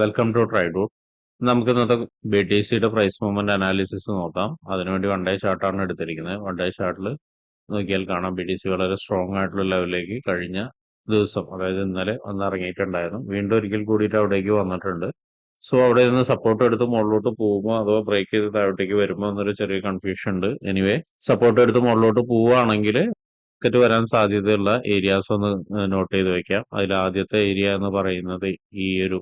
Welcome to ട്രൈഡൂട്ട് നമുക്ക് ഇന്നത്തെ ബി ടി സിയുടെ പ്രൈസ് മൂവ്മെന്റ് അനാലിസിസ് നോക്കാം. അതിനുവേണ്ടി വൺ ഡേ ചാർട്ടാണ് എടുത്തിരിക്കുന്നത്. വൺ ഡേ ചാർട്ടിൽ നോക്കിയാൽ കാണാം. ബി ടി സി വളരെ സ്ട്രോങ് ആയിട്ടുള്ള ലെവലിലേക്ക് കഴിഞ്ഞ ദിവസം അതായത് ഇന്നലെ ഒന്ന് ഇറങ്ങിയിട്ടുണ്ടായിരുന്നു. വീണ്ടും ഒരിക്കൽ കൂടിയിട്ട് അവിടേക്ക് വന്നിട്ടുണ്ട്. സോ അവിടെ നിന്ന് സപ്പോർട്ട് എടുത്ത് മുകളിലോട്ട് പോകുമോ അതോ ബ്രേക്ക് ചെയ്ത് താഴോട്ടേക്ക് വരുമോ എന്നൊരു ചെറിയ കൺഫ്യൂഷൻ ഉണ്ട്. എനിവേ സപ്പോർട്ട് എടുത്ത് മുകളിലോട്ട് പോവുകയാണെങ്കിൽ മാർക്കറ്റ് വരാൻ സാധ്യതയുള്ള ഏരിയാസ് ഒന്ന് നോട്ട് ചെയ്ത് വെക്കാം. അതിൽ ആദ്യത്തെ ഏരിയ എന്ന് പറയുന്നത് ഈ ഒരു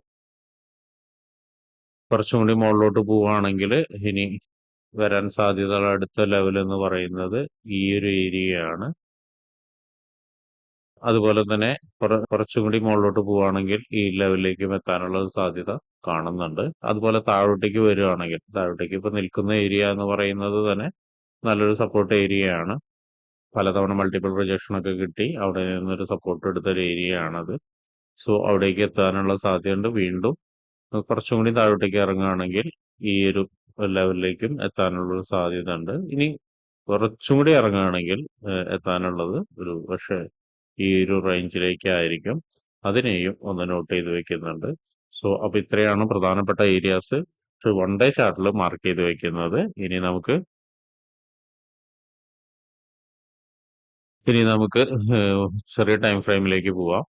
കുറച്ചും കൂടി മുകളിലോട്ട് പോവുകയാണെങ്കിൽ ഇനി വരാൻ സാധ്യതയുള്ള അടുത്ത ലെവൽ എന്ന് പറയുന്നത് ഈ ഒരു ഏരിയയാണ് അതുപോലെ തന്നെ കുറ- കുറച്ചും കൂടി മുകളിലോട്ട് പോവുകയാണെങ്കിൽ ഈ ലെവലിലേക്കും എത്താനുള്ള സാധ്യത കാണുന്നുണ്ട്. അതുപോലെ താഴോട്ടേക്ക് വരികയാണെങ്കിൽ താഴോട്ടേക്ക് ഇപ്പൊ നിൽക്കുന്ന ഏരിയ എന്ന് പറയുന്നത് തന്നെ നല്ലൊരു സപ്പോർട്ട് ഏരിയയാണ് പലതവണ മൾട്ടിപ്പിൾ പ്രൊജക്ഷൻ ഒക്കെ കിട്ടി അവിടെ നിന്നൊരു സപ്പോർട്ട് എടുത്ത ഒരു ഏരിയ ആണത്. സോ അവിടേക്ക് എത്താനുള്ള സാധ്യതയുണ്ട്. വീണ്ടും കുറച്ചും കൂടി താഴോട്ടേക്ക് ഇറങ്ങുകയാണെങ്കിൽ ഈ ഒരു ലെവലിലേക്കും എത്താനുള്ള ഒരു സാധ്യത ഉണ്ട് ഇനി കുറച്ചും കൂടി ഇറങ്ങുകയാണെങ്കിൽ എത്താനുള്ളത് ഒരു പക്ഷേ ഈ ഒരു റേഞ്ചിലേക്കായിരിക്കും. അതിനെയും ഒന്ന് നോട്ട് ചെയ്ത് വെക്കുന്നുണ്ട്. സോ അപ്പൊ ഇത്രയാണ് പ്രധാനപ്പെട്ട ഏരിയാസ്. വൺ ഡേ ചാർട്ടിൽ മാർക്ക് ചെയ്ത് വെക്കുന്നത്. ഇനി നമുക്ക് ഇനി നമുക്ക് ചെറിയ ടൈം ഫ്രെയിമിലേക്ക് പോവാം.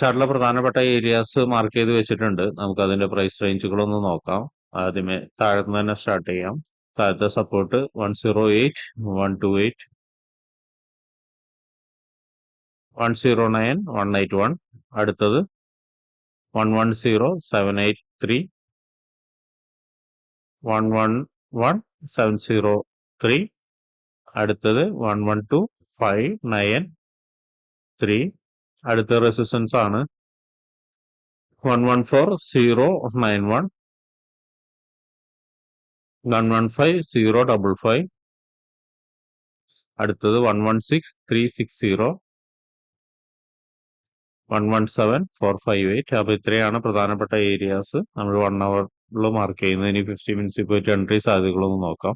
ചാർട്ടിലെ പ്രധാനപ്പെട്ട ഏരിയാസ് മാർക്ക് ചെയ്ത് വെച്ചിട്ടുണ്ട്. നമുക്ക് അതിന്റെ പ്രൈസ് റേഞ്ചുകളൊന്ന് നോക്കാം. ആദ്യമേ താഴത്ത് തന്നെ സ്റ്റാർട്ട് ചെയ്യാം. താഴത്തെ support one zero eight one two eight one zero nine one eight one അടുത്തത് one one zero seven eight three one one one seven zero three അടുത്തത് one one two five nine three അടുത്ത resistance ആണ്. One one four zero nine one one one five zero double five അടുത്തത് one one six three six zero one one seven four five eight അപ്പൊ ഇത്രയാണ് പ്രധാനപ്പെട്ട areas നമ്മൾ one അവറിൽ mark ചെയ്യുന്നത്. ഇനി fifty minutes ഇപ്പോൾ എൻട്രി സാധ്യതകളൊന്ന് നോക്കാം.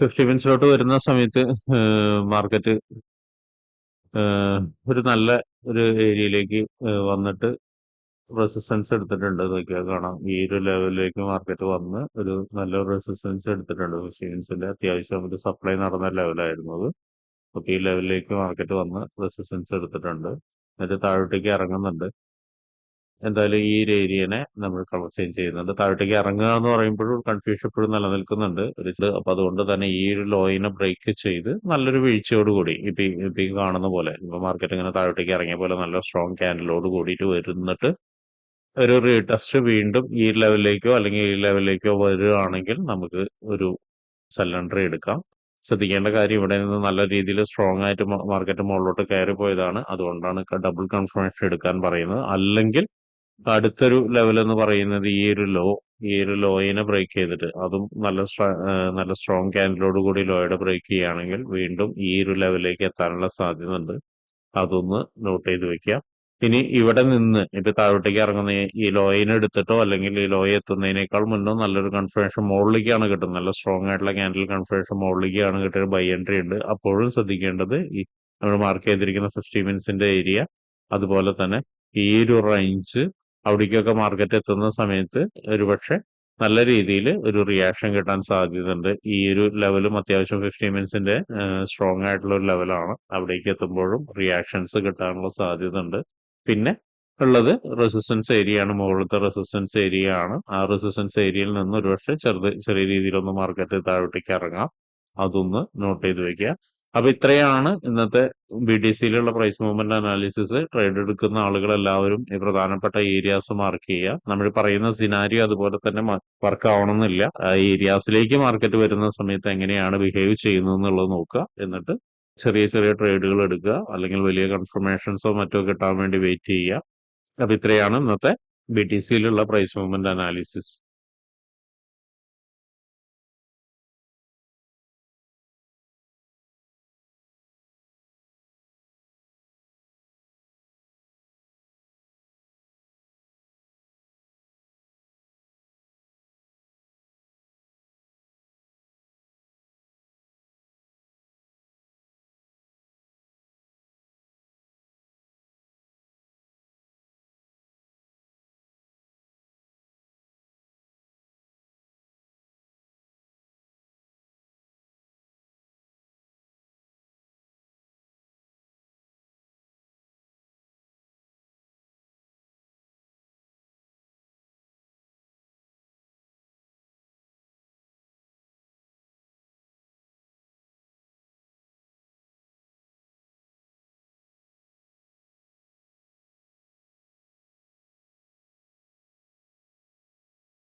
ഫിഫ്റ്റി മിനിറ്റ്സിലോട്ട് വരുന്ന സമയത്ത് മാർക്കറ്റ് ഒരു നല്ല ഒരു ഏരിയയിലേക്ക് വന്നിട്ട് റെസിസ്റ്റൻസ് എടുത്തിട്ടുണ്ട് നോക്കിയാൽ കാണാം. ഈ ഒരു ലെവലിലേക്ക് മാർക്കറ്റ് വന്ന് ഒരു നല്ല റെസിസ്റ്റൻസ് എടുത്തിട്ടുണ്ട്. മെഷീൻസിന്റെ അത്യാവശ്യം ഒരു സപ്ലൈ നടന്ന ലെവലായിരുന്നു അത്. അപ്പൊ ഈ ലെവലിലേക്ക് മാർക്കറ്റ് വന്ന് റെസിസ്റ്റൻസ് എടുത്തിട്ടുണ്ട്. എന്നിട്ട് താഴോട്ടേക്ക് ഇറങ്ങുന്നുണ്ട്. എന്തായാലും ഈ ഒരു ഏരിയനെ നമ്മൾ കളർ ചേഞ്ച് ചെയ്യുന്നുണ്ട്. താഴോട്ടേക്ക് ഇറങ്ങുക എന്ന് പറയുമ്പോഴും കൺഫ്യൂഷൻ ഇപ്പോഴും നിലനിൽക്കുന്നുണ്ട്. ഒരു അപ്പൊ അതുകൊണ്ട് തന്നെ ഈ ഒരു ലോയിനെ ബ്രേക്ക് ചെയ്ത് നല്ലൊരു വീഴ്ചയോടുകൂടി ഇപ്പൊ ഇപ്പൊ കാണുന്ന പോലെ ഇപ്പൊ മാർക്കറ്റ് ഇങ്ങനെ താഴോട്ടേക്ക് ഇറങ്ങിയ പോലെ നല്ല സ്ട്രോങ് ക്യാൻഡലോട് കൂടിയിട്ട് വരുന്നിട്ട് ഒരു റീടെസ്റ്റ് വീണ്ടും ഈ ലെവലിലേക്കോ അല്ലെങ്കിൽ ഈ ലെവലിലേക്കോ വരികയാണെങ്കിൽ നമുക്ക് ഒരു സെല്ലണ്ടറി എടുക്കാം. ശ്രദ്ധിക്കേണ്ട കാര്യം ഇവിടെ നിന്ന് നല്ല രീതിയിൽ സ്ട്രോങ് ആയിട്ട് മാർക്കറ്റ് മുകളിലോട്ട് കയറി പോയതാണ് അതുകൊണ്ടാണ് ഡബിൾ കൺഫർമേഷൻ എടുക്കാൻ പറയുന്നത്. അല്ലെങ്കിൽ അടുത്തൊരു ലെവൽ എന്ന് പറയുന്നത് ഈ ഒരു ലോ ഈ ഒരു ലോയിനെ ബ്രേക്ക് ചെയ്തിട്ട്. അതും നല്ല നല്ല സ്ട്രോങ് ക്യാൻഡിലോട് കൂടി ലോയുടെ ബ്രേക്ക് ചെയ്യുകയാണെങ്കിൽ വീണ്ടും ഈ ഒരു ലെവലിലേക്ക് എത്താനുള്ള സാധ്യത ഉണ്ട് അതൊന്ന് നോട്ട് ചെയ്ത് വെക്കാം ഇനി ഇവിടെ നിന്ന് ഇപ്പൊ താഴോട്ടേക്ക് ഇറങ്ങുന്ന ഈ- ഈ ലോയിനെ എടുത്തിട്ടോ അല്ലെങ്കിൽ ഈ ലോയ എത്തുന്നതിനേക്കാൾ മുന്നോ നല്ലൊരു കൺഫർമേഷൻ മുകളിലേക്കാണ് കിട്ടുന്നത്. നല്ല സ്ട്രോങ് ആയിട്ടുള്ള ക്യാൻഡിൽ കൺഫർമേഷൻ മുകളിലേക്കാണ് കിട്ടിയ ബൈ എൻട്രി ഉണ്ട്. അപ്പോഴും ശ്രദ്ധിക്കേണ്ടത് ഈ നമ്മൾ മാർക്ക് ചെയ്തിരിക്കുന്ന ഫിഫ്റ്റി മിനിറ്റ്സിന്റെ ഏരിയ അതുപോലെ തന്നെ ഈ ഒരു റേഞ്ച് അവിടേക്കൊക്കെ മാർക്കറ്റ് എത്തുന്ന സമയത്ത് ഒരുപക്ഷെ നല്ല രീതിയിൽ ഒരു റിയാക്ഷൻ കിട്ടാൻ സാധ്യതയുണ്ട്. ഈ ഒരു ലെവലും അത്യാവശ്യം ഫിഫ്റ്റി മിനിറ്റ്സിന്റെ സ്ട്രോങ് ആയിട്ടുള്ള ഒരു ലെവലാണ് അവിടേക്ക് എത്തുമ്പോഴും റിയാക്ഷൻസ് കിട്ടാനുള്ള സാധ്യത ഉണ്ട് പിന്നെ ഉള്ളത് റെസിസ്റ്റൻസ് ഏരിയ ആണ്. മുകളിലത്തെ റെസിസ്റ്റൻസ് ഏരിയ ആണ്. ആ റെസിസ്റ്റൻസ് ഏരിയയിൽ നിന്ന് ഒരുപക്ഷെ ചെറുത് ചെറിയ രീതിയിലൊന്ന് മാർക്കറ്റ് താഴോട്ടേക്ക് ഇറങ്ങാം. അതൊന്ന് നോട്ട് ചെയ്ത് വെക്കുക. അപ്പൊ ഇത്രയാണ് ഇന്നത്തെ ബി ഡി സിയിലുള്ള പ്രൈസ് മൂവ്മെന്റ് അനാലിസിസ് ട്രേഡ് എടുക്കുന്ന ആളുകൾ എല്ലാവരും ഈ പ്രധാനപ്പെട്ട ഏരിയാസ് മാർക്ക് ചെയ്യുക. നമ്മൾ പറയുന്ന സിനാരിയോ അതുപോലെ തന്നെ വർക്ക് ആവണമെന്നില്ല. ഏരിയാസിലേക്ക് മാർക്കറ്റ് വരുന്ന സമയത്ത് എങ്ങനെയാണ് ബിഹേവ് ചെയ്യുന്നത് എന്നുള്ളത് നോക്കുക. എന്നിട്ട് ചെറിയ ചെറിയ ട്രേഡുകൾ എടുക്കുക. അല്ലെങ്കിൽ വലിയ കൺഫർമേഷൻസോ മറ്റോ കിട്ടാൻ വേണ്ടി വെയിറ്റ് ചെയ്യുക. അപ്പൊ ഇത്രയാണ് ഇന്നത്തെ ബി ടി സിയിലുള്ള പ്രൈസ് മൂവ്മെന്റ് അനാലിസിസ്